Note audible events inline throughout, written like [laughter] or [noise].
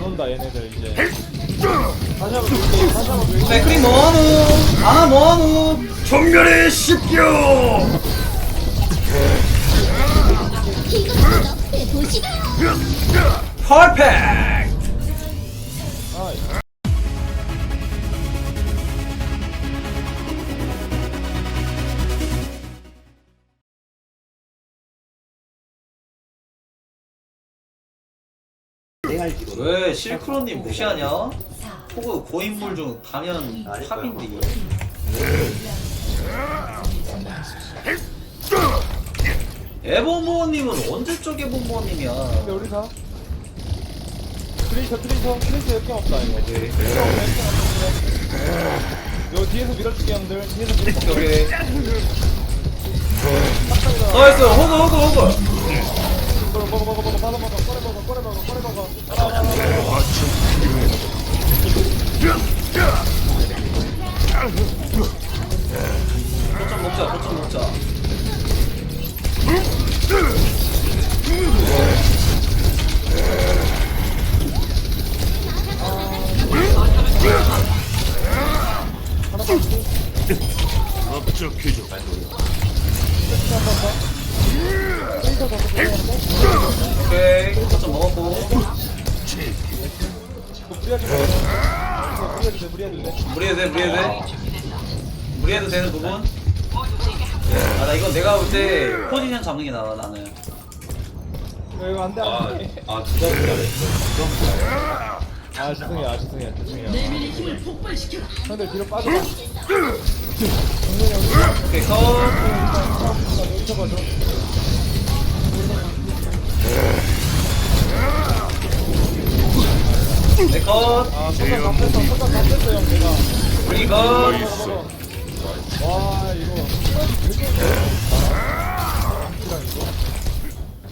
안 온다 얘네들 이제 다시 한번 돌게 다시 한번 돌게 맥크리 뭐하노? 아나 뭐하노? 정멸의 십교 퍼펙트! 왜 실크로님 무시하냐? 호그 고인물 중 단연 탑인데. 에버모어님은 언제 적 에버모어님이야? 근데 우리 사 트레이서 트레이서 트레이서 역경 없다 이거. 없다 이거 뒤에서 밀어줄게 형들. 뒤에서 밀어줄게 오케이. 나이스 호그 호그 호그. 먹어 먹어 먹어 먹어 꺼내 먹어 꺼내 먹어 꺼내 먹어 무리하지 마 무리해도 돼 무리해도 돼 무리해도 돼 무리해도 돼 무리해도 되는 부분 아 나 이건 내가 볼 때 포지션 잡는 게 나아 나는 이거 이거 안 돼 안 돼 아 누가 부자랬어 아 죄송해요 아 죄송해요 죄송해요 형들 뒤로 빠져 오케이 컷 여기서 봐줘 네컷 아 손단 다 뺐어 손단 다 뺐어 형 내가 우리 컷와 이거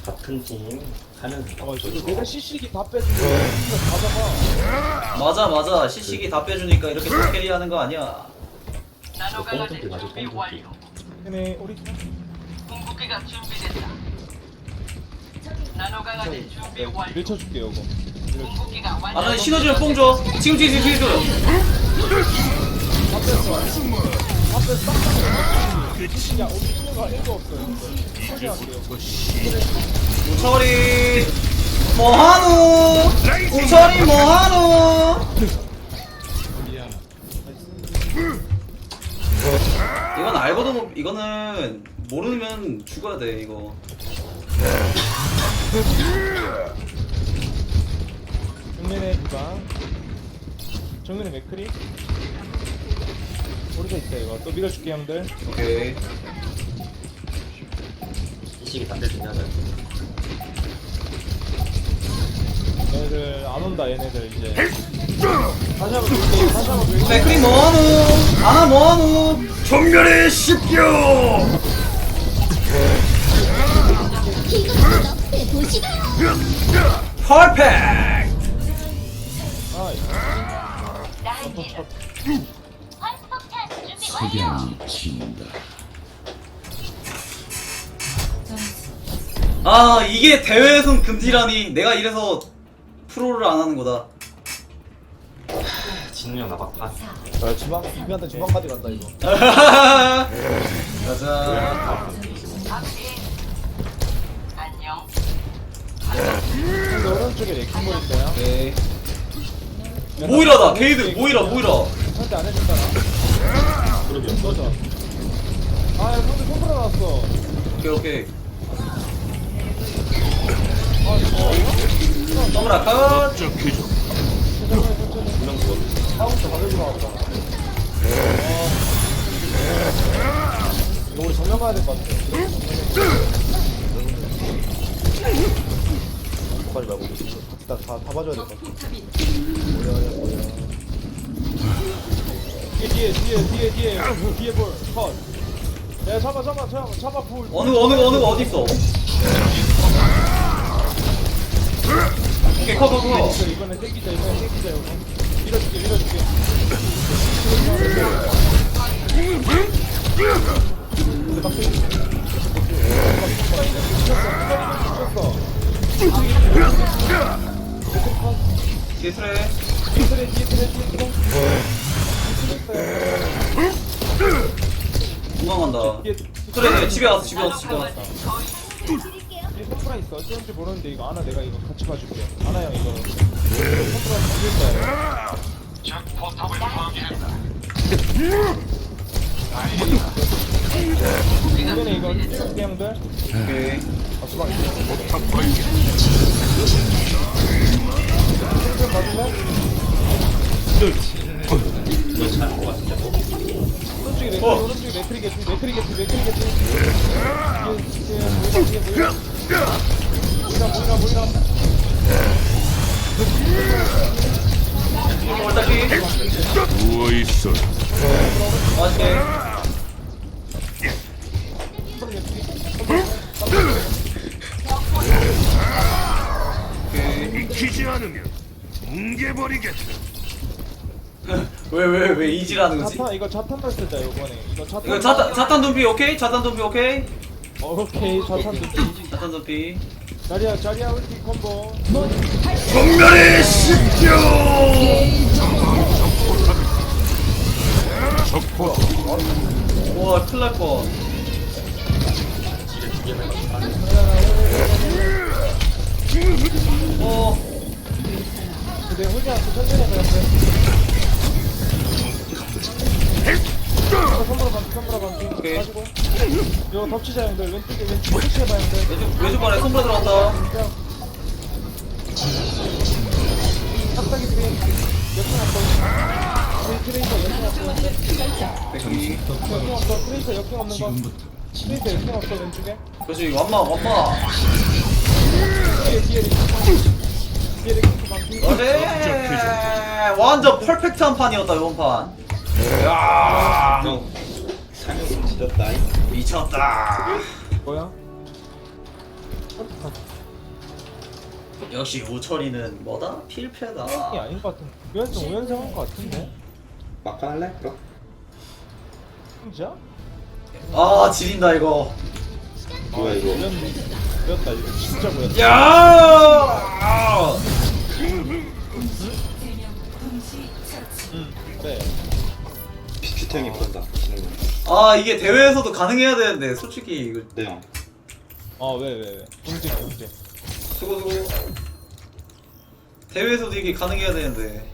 같은 팀 하는 어 이거 내가 CC기 다 뺐는데 이거 다 잡아 맞아 맞아 시식이 다 빼주니까 이렇게 잘 캐리하는 거 아니야 뽕뚱기 맞아 뽕뚱기 근데 우리 궁극기가 준비됐다. 나노강아지 준비 완료. 밀쳐줄게 이거 아 완료. 나 신호줄 뽕줘. 지금 지금 지금 지금. 다 뺐어 다 뺐어 야 우리 친구가 1도 없어 소개할게요 우철이 뭐하노? 우철이 뭐하노? 이건 알고도 못, 이거는 모르면 죽어야 돼 이거 정면에 누가 정면에 맥크리. 오리사 있다 이거. 또 밀어줄게 형들. 오케이. 이식이 반대 중요하다 얘네들 안 온다 얘네들 이제. 다시 한번 돌게 다시 한번 돌게 맥크리 뭐하노? 아나 뭐하노? 정멸의 십교 퍼펙 아 이게 대회에선 금지라니. 내가 이래서 프로를 안 하는 거다. [sighs] 진우 형 나봤다 야, 주방 이한테 주방 카드 간다 이거. [laughs] 가자. 안녕. 근데 오른쪽에 레킹볼 있어요? 오케이 모이라다 게이드 모이라 모이라. 절대 안 해준다 나. 그러게 없어져 아, 야, 손들 손 들어놨어. 오케이 오케이. 아, 더블 나왔다. 이거. 어느 거 어느 거 어느 거 어디 있어 이거 이번에 땡기자, 이번에 땡기자, 이거. 밀어줄게, 밀어줄게. 뒤에 트레 뒤에 트레 집에 왔어 집에 왔어 집에 왔어 손프라 있어. 어찌는지 모르는데 이거 아나 내가 이거 같이 봐줄게. 아나 형 이거 손프라 죽일 거야 이번에 이거 찍을게 형들. 오케이 아 수박 있어 좀 누워 있어 맛있게 오케이 익히지 않으면 뭉개버리겠다 왜 왜 왜 이지라는 거지? 자탄 이거 자탄 쓰자 이번에 이거 자탄 이거 자탄 자탄 둠피 오케이? 자탄 둠피 오케이? 어, 오케이 자탄 dum피 자탄 둠피 자리야 자리야 울티 콤보. 정면에 십교 적포 우와 큰일 날뻔. 어. 근데 홀리한테 천천히 해봐 형들 선물로 반피 선물로 반피 오케이. 가지고 이거 덮치자 형들. 왼쪽에 왼쪽 푸시 해봐 형들. 외주반에 손보라 들어갔다. 그냥 탑딱이 트레인. 역행 왔고 트레- 트레이서 왔고 백기 역행 없어 트레이서 역행 없는 거 트레이서 역행 없어 왼쪽에? 그렇지 완마 완마. 뒤에 뒤에 그렇지? 완전 퍼펙트한 판이었다 이번 판. 형 지렸다 미쳤다 뭐야? 역시 우철이는 뭐다? 필패다 이게 아닌 것 같은 그래서 5연승 한것 같은데? 막판 할래? 그럼? 진짜? 아 지린다 이거 뭐야 이거 보였다 이거 진짜 보였다 야응 그래 부른다 지는 거 아 이게 대회에서도 가능해야 되는데 솔직히 이거. 네형 어왜 왜왜? 문제 문제. 수고 수고. 대회에서도 이게 가능해야 되는데